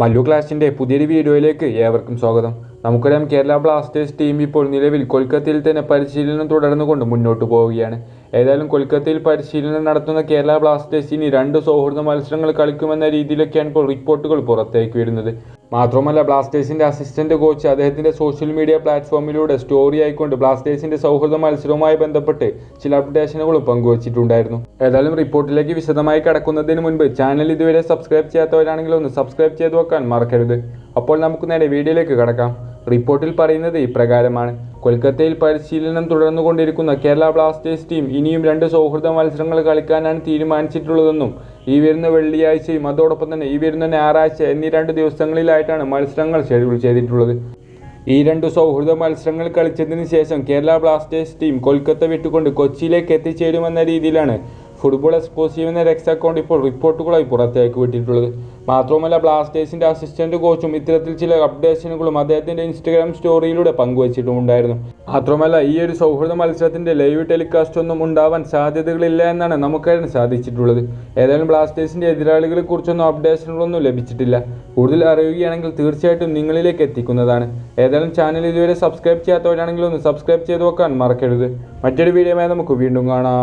മല്ലു ക്ലാഷിന്റെ പുതിയൊരു വീഡിയോയിലേക്ക് ഏവർക്കും സ്വാഗതം. നമുക്കറിയാം കേരള ബ്ലാസ്റ്റേഴ്സ് ടീം ഇപ്പോൾ നിലവിൽ കൊൽക്കത്തയിൽ തന്നെ പരിശീലനം തുടർന്നുകൊണ്ട് മുന്നോട്ട് പോവുകയാണ്. ഏതായാലും കൊൽക്കത്തയിൽ പരിശീലനം നടത്തുന്ന കേരള ബ്ലാസ്റ്റേഴ്സ് ഇനി രണ്ട് സൗഹൃദ മത്സരങ്ങൾ കളിക്കുമെന്ന രീതിയിലൊക്കെയാണ് ഇപ്പോൾ റിപ്പോർട്ടുകൾ പുറത്തേക്ക് വരുന്നത്. മാത്രമല്ല ബ്ലാസ്റ്റേഴ്സിന്റെ അസിസ്റ്റന്റ് കോച്ച് അദ്ദേഹത്തിന്റെ സോഷ്യൽ മീഡിയ പ്ലാറ്റ്ഫോമിലൂടെ സ്റ്റോറി ആയിക്കൊണ്ട് ബ്ലാസ്റ്റേഴ്സിന്റെ സൗഹൃദ മത്സരവുമായി ബന്ധപ്പെട്ട് ചില അപ്ഡേഷനുകളും പങ്കുവച്ചിട്ടുണ്ടായിരുന്നു. ഏതായാലും റിപ്പോർട്ടിലേക്ക് വിശദമായി കടക്കുന്നതിന് മുൻപ് ചാനൽ ഇതുവരെ സബ്സ്ക്രൈബ് ചെയ്യാത്തവരാണെങ്കിൽ ഒന്ന് സബ്സ്ക്രൈബ് ചെയ്ത് വെക്കാൻ മറക്കരുത്. അപ്പോൾ നമുക്ക് നേരെ വീഡിയോയിലേക്ക് കടക്കാം. റിപ്പോർട്ടിൽ പറയുന്നത് ഇപ്രകാരമാണ്. കൊൽക്കത്തയിൽ പരിശീലനം തുടർന്നുകൊണ്ടിരിക്കുന്ന കേരള ബ്ലാസ്റ്റേഴ്സ് ടീം ഇനിയും രണ്ട് സൗഹൃദ മത്സരങ്ങൾ കളിക്കാനാണ് തീരുമാനിച്ചിട്ടുള്ളതെന്നും ഈ വരുന്ന വെള്ളിയാഴ്ചയും അതോടൊപ്പം തന്നെ ഈ വരുന്ന ഞായറാഴ്ച എന്നീ രണ്ട് ദിവസങ്ങളിലായിട്ടാണ് മത്സരങ്ങൾ ഷെഡ്യൂൾ ചെയ്തിട്ടുള്ളത്. ഈ രണ്ട് സൗഹൃദ മത്സരങ്ങൾ കളിച്ചതിന് ശേഷം കേരള ബ്ലാസ്റ്റേഴ്സ് ടീം കൊൽക്കത്ത വിട്ടുകൊണ്ട് കൊച്ചിയിലേക്ക് എത്തിച്ചേരുമെന്ന രീതിയിലാണ് ഫുട്ബോൾ എക്സ്ക്ലൂസീവ് എന്ന രക്ഷ അക്കൗണ്ട് ഇപ്പോൾ റിപ്പോർട്ടുകളായി പുറത്തേക്ക് വിട്ടിട്ടുള്ളത്. മാത്രവുമല്ല ബ്ലാസ്റ്റേഴ്സിന്റെ അസിസ്റ്റന്റ് കോച്ചും ഇത്തരത്തിൽ ചില അപ്ഡേഷനുകളും അദ്ദേഹത്തിന്റെ ഇൻസ്റ്റഗ്രാം സ്റ്റോറിയിലൂടെ പങ്കുവച്ചിട്ടുമുണ്ടായിരുന്നു. മാത്രമല്ല ഈ ഒരു സൗഹൃദ മത്സരത്തിന്റെ ലൈവ് ടെലികാസ്റ്റ് ഒന്നും ഉണ്ടാവാൻ സാധ്യതകളില്ല എന്നാണ് നമുക്കറിയാൻ സാധിച്ചിട്ടുള്ളത്. ഏതായാലും ബ്ലാസ്റ്റേഴ്സിന്റെ എതിരാളികളെ കുറിച്ചൊന്നും അപ്ഡേഷനുകളൊന്നും ലഭിച്ചിട്ടില്ല. കൂടുതൽ അറിയുകയാണെങ്കിൽ തീർച്ചയായിട്ടും നിങ്ങളിലേക്ക് എത്തിക്കുന്നതാണ്. ഏതായാലും ചാനൽ ഇതുവരെ സബ്സ്ക്രൈബ് ചെയ്യാത്തവരാണെങ്കിൽ ഒന്ന് സബ്സ്ക്രൈബ് ചെയ്ത് വെക്കാൻ മറക്കരുത്. മറ്റൊരു വീഡിയോയുമായി നമുക്ക് വീണ്ടും കാണാം.